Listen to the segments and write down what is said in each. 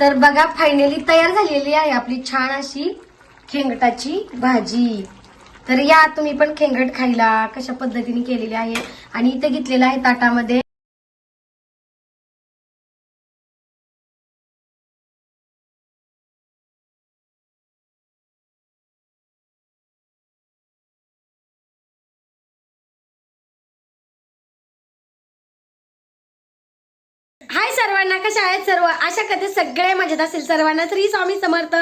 तर बघा फायनली तयार झालेली आहे आपली छान अशी खेंगटाची भाजी. तर या तुम्ही पण खेंगट खायला कशा पद्धतीने केलेली आहे? आणि इथे घेतलेलं आहे ताटामध्ये हाय सर्वांना कशा आहेत सर्व? अशा कधी सगळे मजेत असेल सर्वांना श्री स्वामी समर्थ.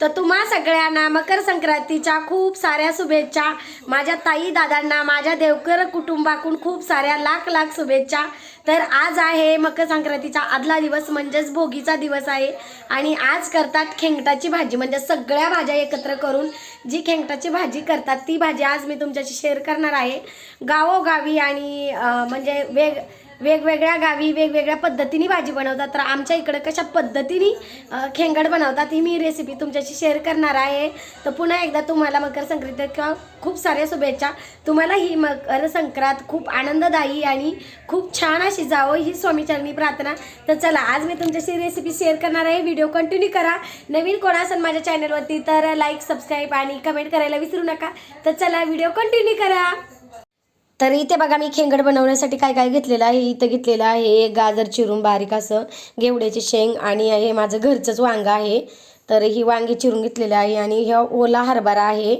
तर तुम्हा सगळ्यांना मकर संक्रांतीच्या खूप साऱ्या शुभेच्छा. माझ्या ताई दादांना माझ्या देवकर कुटुंबाकडून खूप साऱ्या लाख लाख शुभेच्छा. तर आज आहे मकर संक्रांतीचा आदला दिवस म्हणजेच भोगीचा दिवस आहे. आणि आज करतात खेंगटाची भाजी म्हणजे सगळ्या भाज्या एकत्र करून जी खेंगटाची भाजी करतात ती भाजी आज मी तुमच्याशी शेअर करणार आहे. गावोगावी आणि म्हणजे वेग वेगवेगळ्या गावी वेगवेगळ्या पद्धतीने भाजी बनवतात. तर आमच्या इकडं कशा पद्धतीने खेंगड बनवतात ही मी रेसिपी तुमच्याशी शेअर करणार आहे. तर पुन्हा एकदा तुम्हाला मकर संक्रांतीच्या खूप साऱ्या शुभेच्छा. तुम्हाला ही मकर संक्रांत खूप आनंददायी आणि खूप छान अशी जावं ही स्वामीचरणी प्रार्थना. तर चला आज मी तुमच्याशी रेसिपी शेअर करणार आहे. व्हिडिओ कंटिन्यू करा. नवीन कोण असेल माझ्या चॅनलवरती तर लाईक सबस्क्राईब आणि कमेंट करायला विसरू नका. तर चला व्हिडिओ कंटिन्यू करा. तर इथे बघा मी खेंगड बनवण्यासाठी काय काय घेतलेलं आहे इथं घेतलेलं आहे गाजर चिरून बारीक असं घेवड्याची शेंग आणि हे माझं घरचंच वांग आहे. तर ही वांगी चिरून घेतलेलं आहे आणि ह्या ओला हरभरा आहे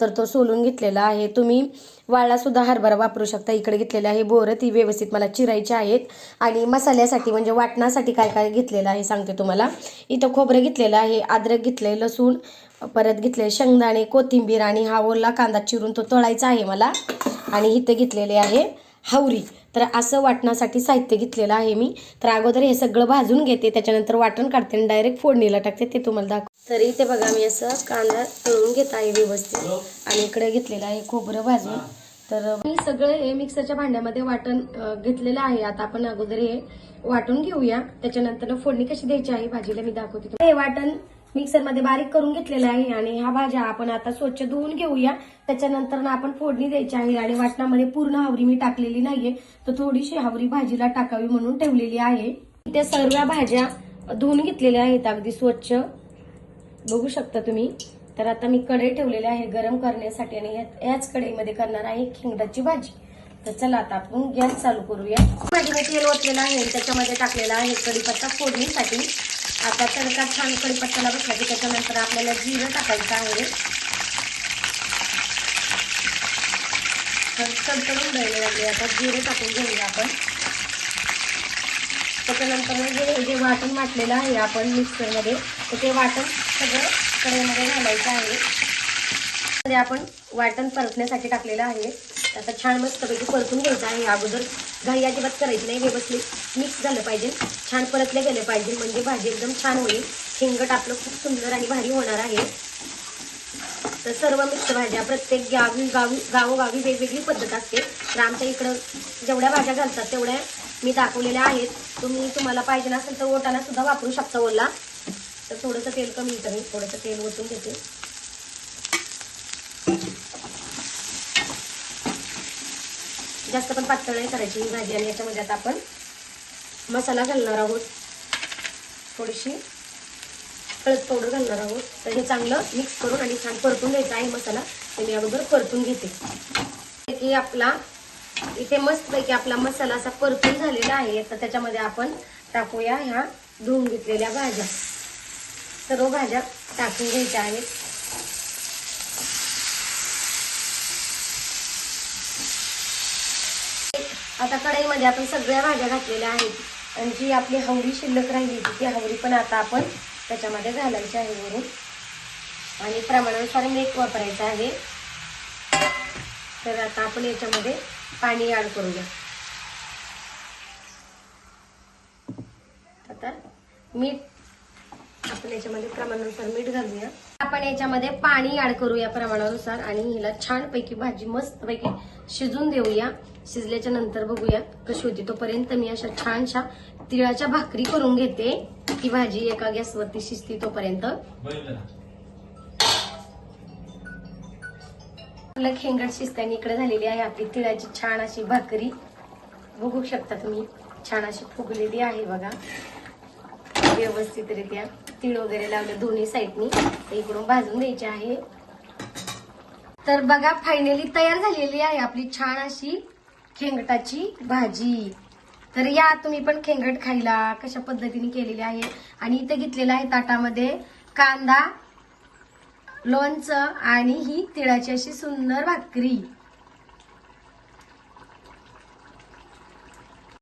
तर तो सोलून घेतलेला आहे. तुम्ही वाळासुद्धा हरभरा वापरू शकता. इकडे घेतलेला आहे बोरं ती व्यवस्थित मला चिरायची आहेत. आणि मसाल्यासाठी म्हणजे वाटण्यासाठी काय काय घेतलेलं आहे सांगते तुम्हाला. इथं खोबरं घेतलेलं आहे अद्रक घेतलं लसूण परत घेतले शेंगदाणे कोथिंबीर आणि हा ओला कांदा चिरून तो तळायचा आहे मला. आणि इथं घेतलेले आहे हावरी. तर असं वाटण्यासाठी साहित्य घेतलेलं आहे मी. तर अगोदर हे सगळं भाजून घेते त्याच्यानंतर वाटण काढते आणि डायरेक्ट फोडणीला टाकते ते तुम्हाला दाखव तर इथे बघा मी असं कांदा तळून घेत आहे व्यवस्थित. आणि इकडे घेतलेलं आहे खोबरं भाजून. तर मी सगळं हे मिक्सरच्या भांड्यामध्ये वाटण घेतलेलं आहे. आता आपण अगोदर हे वाटून घेऊया. त्याच्यानंतर फोडणी कशी द्यायची आहे भाजीला मी दाखवते हे वाटण मिक्सरमध्ये बारीक करून घेतलेला आहे आणि ह्या भाज्या आपण आता स्वच्छ धुवून घेऊया. त्याच्यानंतर ना आपण फोडणी द्यायची आहे आणि वाटणामध्ये पूर्ण हावरी मी टाकलेली नाहीये. तर थोडीशी हावरी भाजीला टाकावी म्हणून ठेवलेली आहे. त्या सर्व भाज्या धुवून घेतलेल्या आहेत अगदी स्वच्छ. बघू शकता तुम्ही. तर आता मी कढई ठेवलेली आहे गरम करण्यासाठी आणि याच कढईमध्ये करणार आहे खेंगडाची भाजी. तर चला आता आपण गॅस चालू करूया. माझी मी तेल ओतलेलं आहे त्याच्यामध्ये टाकलेला आहे कढीपत्ता फोडणीसाठी. आता तडका छान कढीपत्ताला बसला की त्याच्यानंतर आपल्याला जिरं टाकायचं आहे. तर तडतडून द्यायला लागले. आता जिरं टाकून घेऊया आपण. त्याच्यानंतर म्हणजे जे वाटण वाटलेलं आहे आपण मिक्सरमध्ये तर ते वाटण सगळं कढईमध्ये घालायचं आहे. आपण वाटण परतण्यासाठी टाकलेलं आहे. आता छान मस्तपैकी परतून घ्यायचं आहे. अगोदर घाई अजिबात करायची नाही. व्यवस्थित मिक्स झालं पाहिजे. छान परतले गेले पाहिजे. म्हणजे भाजी एकदम छान होईल. शेंगट आपलं खूप सुंदर आणि भारी होणार आहे. तर सर्व मिक्स भाज्या प्रत्येक गावी गावी गावोगावी वेगवेगळी पद्धत असते. तर आमच्या इकडं जेवढ्या भाज्या घालतात तेवढ्या मी दाखवलेल्या आहेत. तुम्ही तुम्हाला पाहिजे असेल तर ओटाना सुद्धा वापरू शकता ओला. तर थोडंसं तेल कमी येतं मी थोडंसं तेल ओतून घेते. जास्त पण पातळ नाही करायची ही भाजी आणि याच्यामध्ये आता आपण मसाला घालणार आहोत. थोडीशी हळद पावडर घालणार आहोत. तर हे चांगलं मिक्स करून आणि छान परतून घ्यायचा आहे मसाला. ते मी अगोदर परतून घेते. की आपला इथे मस्तपैकी आपला मसाला असा परतून झालेला आहे. तर त्याच्यामध्ये आपण टाकूया ह्या धुवून घेतलेल्या भाज्या. सर्व भाज्या टाकून घ्यायच्या आहेत. आता कढईमध्ये आपण सगळ्या भाज्या घातलेल्या आहेत. आणि जी आपली हवरी शिल्लक राहिली होती ती हवरी पण आता आपण त्याच्यामध्ये घालायची आहे वरून. आणि प्रमाणानुसार मीठ वापरायचं आहे. तर आता आपण याच्यामध्ये पाणी ॲड करूया. आता मीठ आपण याच्यामध्ये प्रमाणानुसार मीठ घालूया. आपण याच्यामध्ये पाणी ऍड करूया प्रमाणानुसार आणि हिला छानपैकी भाजी मस्तपैकी शिजून देऊया. शिजल्याच्या नंतर बघूया कशी होती. तोपर्यंत मी अशा छानशा तिळाच्या भाकरी करून घेते. ती भाजी एका गॅसवरती शिजते तोपर्यंत. आपलं खेंगड शिजताना इकडे झालेली आहे आपली तिळाची छान अशी भाकरी. बघू शकता तुम्ही छान अशी फुगलेली आहे बघा. व्यवस्थितरित्या. तीळ वगैरे लावले दोन्ही साईडनी इकडून भाजून द्यायचे आहे. तर बघा फायनली तयार झालेली आहे आपली छान अशी खेंगटाची भाजी. तर या तुम्ही पण खेंगट खायला कशा पद्धतीने केलेली आहे. आणि इथे घेतलेलं आहे ताटामध्ये कांदा लोणचं आणि ही तिळाची अशी सुंदर भाकरी.